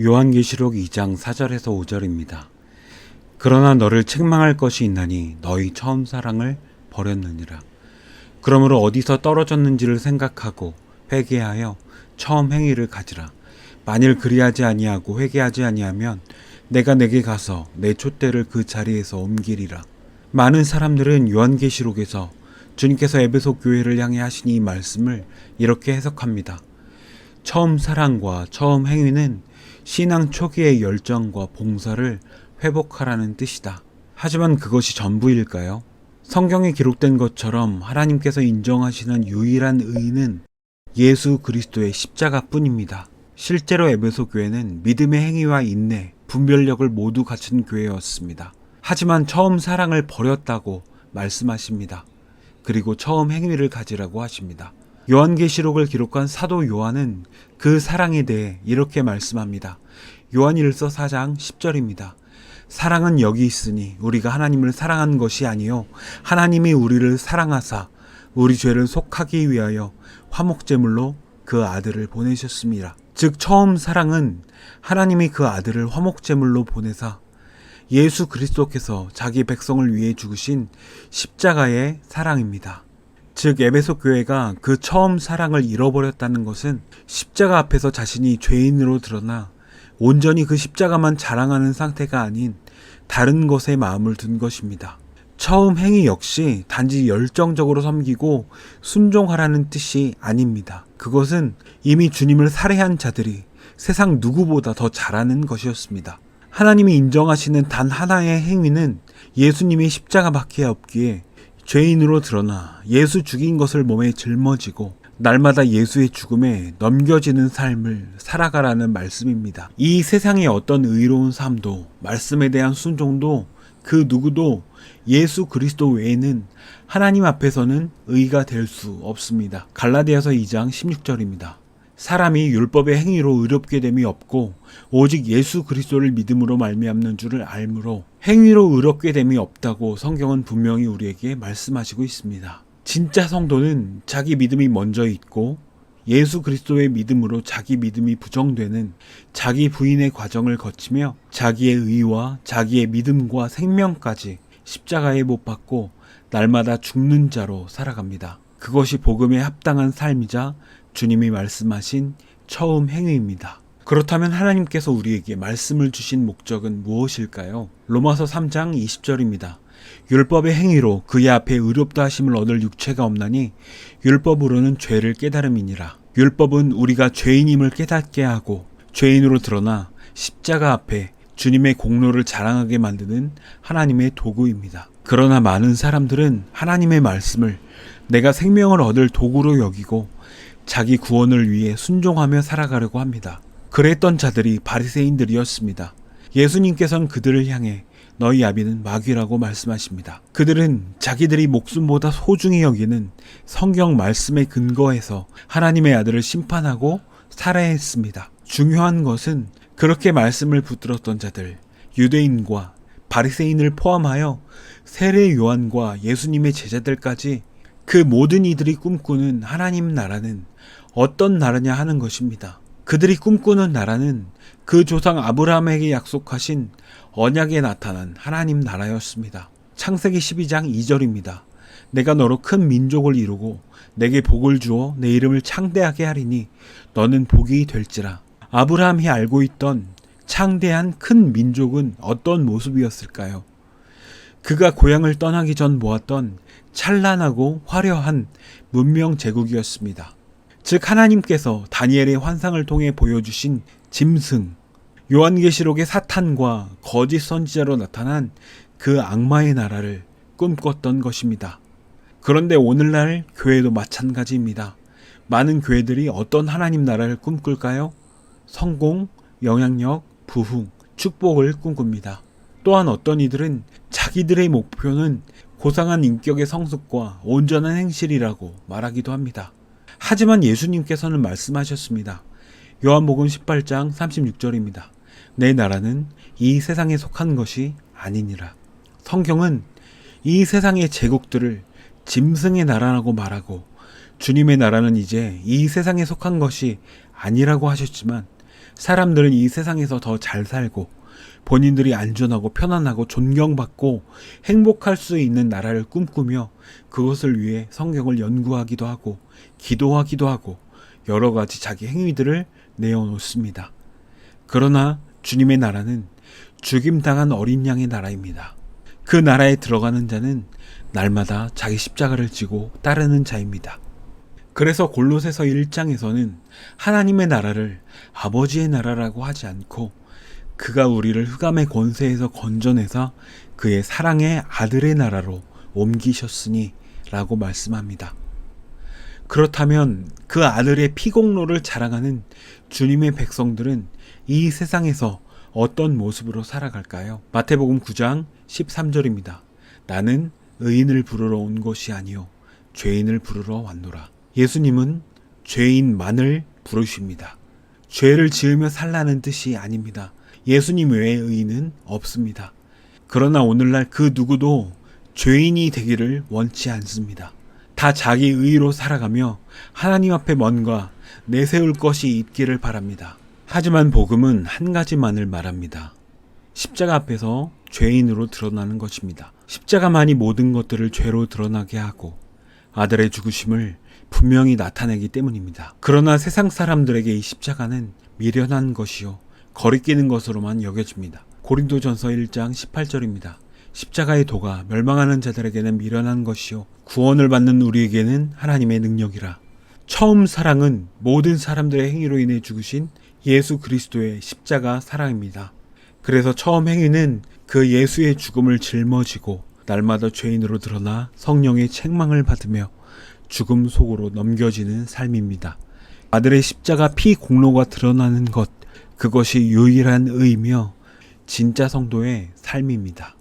요한계시록 2장 4절에서 5절입니다. 그러나 너를 책망할 것이 있나니 너희 처음 사랑을 버렸느니라. 그러므로 어디서 떨어졌는지를 생각하고 회개하여 처음 행위를 가지라. 만일 그리하지 아니하고 회개하지 아니하면 내가 내게 가서 내 촛대를 그 자리에서 옮기리라. 많은 사람들은 요한계시록에서 주님께서 에베소 교회를 향해 하신 이 말씀을 이렇게 해석합니다. 처음 사랑과 처음 행위는 신앙 초기의 열정과 봉사를 회복하라는 뜻이다. 하지만 그것이 전부일까요? 성경에 기록된 것처럼 하나님께서 인정하시는 유일한 의는 예수 그리스도의 십자가 뿐입니다. 실제로 에베소 교회는 믿음의 행위와 인내, 분별력을 모두 갖춘 교회였습니다. 하지만 처음 사랑을 버렸다고 말씀하십니다. 그리고 처음 행위를 가지라고 하십니다. 요한계시록을 기록한 사도 요한은 그 사랑에 대해 이렇게 말씀합니다. 요한일서 4장 10절입니다. 사랑은 여기 있으니 우리가 하나님을 사랑한 것이 아니요 하나님이 우리를 사랑하사 우리 죄를 속하기 위하여 화목제물로 그 아들을 보내셨습니다. 즉 처음 사랑은 하나님이 그 아들을 화목제물로 보내사 예수 그리스도께서 자기 백성을 위해 죽으신 십자가의 사랑입니다. 즉 에베소 교회가 그 처음 사랑을 잃어버렸다는 것은 십자가 앞에서 자신이 죄인으로 드러나 온전히 그 십자가만 자랑하는 상태가 아닌 다른 것에 마음을 둔 것입니다. 처음 행위 역시 단지 열정적으로 섬기고 순종하라는 뜻이 아닙니다. 그것은 이미 주님을 살해한 자들이 세상 누구보다 더 잘하는 것이었습니다. 하나님이 인정하시는 단 하나의 행위는 예수님의 십자가 밖에 없기에 죄인으로 드러나 예수 죽인 것을 몸에 짊어지고 날마다 예수의 죽음에 넘겨지는 삶을 살아가라는 말씀입니다. 이 세상의 어떤 의로운 삶도 말씀에 대한 순종도 그 누구도 예수 그리스도 외에는 하나님 앞에서는 의가 될 수 없습니다. 갈라디아서 2장 16절입니다. 사람이 율법의 행위로 의롭게 됨이 없고 오직 예수 그리스도를 믿음으로 말미암는 줄을 알므로 행위로 의롭게 됨이 없다고 성경은 분명히 우리에게 말씀하시고 있습니다. 진짜 성도는 자기 믿음이 먼저 있고 예수 그리스도의 믿음으로 자기 믿음이 부정되는 자기 부인의 과정을 거치며 자기의 의와 자기의 믿음과 생명까지 십자가에 못 박고 날마다 죽는 자로 살아갑니다. 그것이 복음에 합당한 삶이자 주님이 말씀하신 처음 행위입니다. 그렇다면 하나님께서 우리에게 말씀을 주신 목적은 무엇일까요? 로마서 3장 20절입니다. 율법의 행위로 그의 앞에 의롭다 하심을 얻을 육체가 없나니 율법으로는 죄를 깨달음이니라. 율법은 우리가 죄인임을 깨닫게 하고 죄인으로 드러나 십자가 앞에 주님의 공로를 자랑하게 만드는 하나님의 도구입니다. 그러나 많은 사람들은 하나님의 말씀을 내가 생명을 얻을 도구로 여기고 자기 구원을 위해 순종하며 살아가려고 합니다. 그랬던 자들이 바리새인들이었습니다. 예수님께서는 그들을 향해 너희 아비는 마귀라고 말씀하십니다. 그들은 자기들이 목숨보다 소중히 여기는 성경 말씀에 근거해서 하나님의 아들을 심판하고 살해했습니다. 중요한 것은 그렇게 말씀을 붙들었던 자들, 유대인과 바리새인을 포함하여 세례 요한과 예수님의 제자들까지 그 모든 이들이 꿈꾸는 하나님 나라는 어떤 나라냐 하는 것입니다. 그들이 꿈꾸는 나라는 그 조상 아브라함에게 약속하신 언약에 나타난 하나님 나라였습니다. 창세기 12장 2절입니다. 내가 너로 큰 민족을 이루고 내게 복을 주어 내 이름을 창대하게 하리니 너는 복이 될지라. 아브라함이 알고 있던 창대한 큰 민족은 어떤 모습이었을까요? 그가 고향을 떠나기 전 모았던 찬란하고 화려한 문명 제국이었습니다. 즉 하나님께서 다니엘의 환상을 통해 보여주신 짐승, 요한계시록의 사탄과 거짓 선지자로 나타난 그 악마의 나라를 꿈꿨던 것입니다. 그런데 오늘날 교회도 마찬가지입니다. 많은 교회들이 어떤 하나님 나라를 꿈꿀까요? 성공, 영향력, 부흥, 축복을 꿈꿉니다. 또한 어떤 이들은 자기들의 목표는 고상한 인격의 성숙과 온전한 행실이라고 말하기도 합니다. 하지만 예수님께서는 말씀하셨습니다. 요한복음 18장 36절입니다. 내 나라는 이 세상에 속한 것이 아니니라. 성경은 이 세상의 제국들을 짐승의 나라라고 말하고 주님의 나라는 이제 이 세상에 속한 것이 아니라고 하셨지만 사람들은 이 세상에서 더 잘 살고 본인들이 안전하고 편안하고 존경받고 행복할 수 있는 나라를 꿈꾸며 그것을 위해 성경을 연구하기도 하고 기도하기도 하고 여러 가지 자기 행위들을 내어놓습니다. 그러나 주님의 나라는 죽임당한 어린 양의 나라입니다. 그 나라에 들어가는 자는 날마다 자기 십자가를 지고 따르는 자입니다. 그래서 골로새서 1장에서는 하나님의 나라를 아버지의 나라라고 하지 않고 그가 우리를 흑암의 권세에서 건져내서 그의 사랑의 아들의 나라로 옮기셨으니 라고 말씀합니다. 그렇다면 그 아들의 피공로를 자랑하는 주님의 백성들은 이 세상에서 어떤 모습으로 살아갈까요? 마태복음 9장 13절입니다. 나는 의인을 부르러 온 것이 아니요 죄인을 부르러 왔노라. 예수님은 죄인만을 부르십니다. 죄를 지으며 살라는 뜻이 아닙니다. 예수님 외에 의인은 없습니다. 그러나 오늘날 그 누구도 죄인이 되기를 원치 않습니다. 다 자기 의로 살아가며 하나님 앞에 뭔가 내세울 것이 있기를 바랍니다. 하지만 복음은 한 가지만을 말합니다. 십자가 앞에서 죄인으로 드러나는 것입니다. 십자가만이 모든 것들을 죄로 드러나게 하고 아들의 죽으심을 분명히 나타내기 때문입니다. 그러나 세상 사람들에게 이 십자가는 미련한 것이요 거리끼는 것으로만 여겨집니다. 고린도전서 1장 18절입니다. 십자가의 도가 멸망하는 자들에게는 미련한 것이요 구원을 받는 우리에게는 하나님의 능력이라. 처음 사랑은 모든 사람들의 행위로 인해 죽으신 예수 그리스도의 십자가 사랑입니다. 그래서 처음 행위는 그 예수의 죽음을 짊어지고 날마다 죄인으로 드러나 성령의 책망을 받으며 죽음 속으로 넘겨지는 삶입니다. 아들의 십자가 피 공로가 드러나는 것, 그것이 유일한 의이며 진짜 성도의 삶입니다.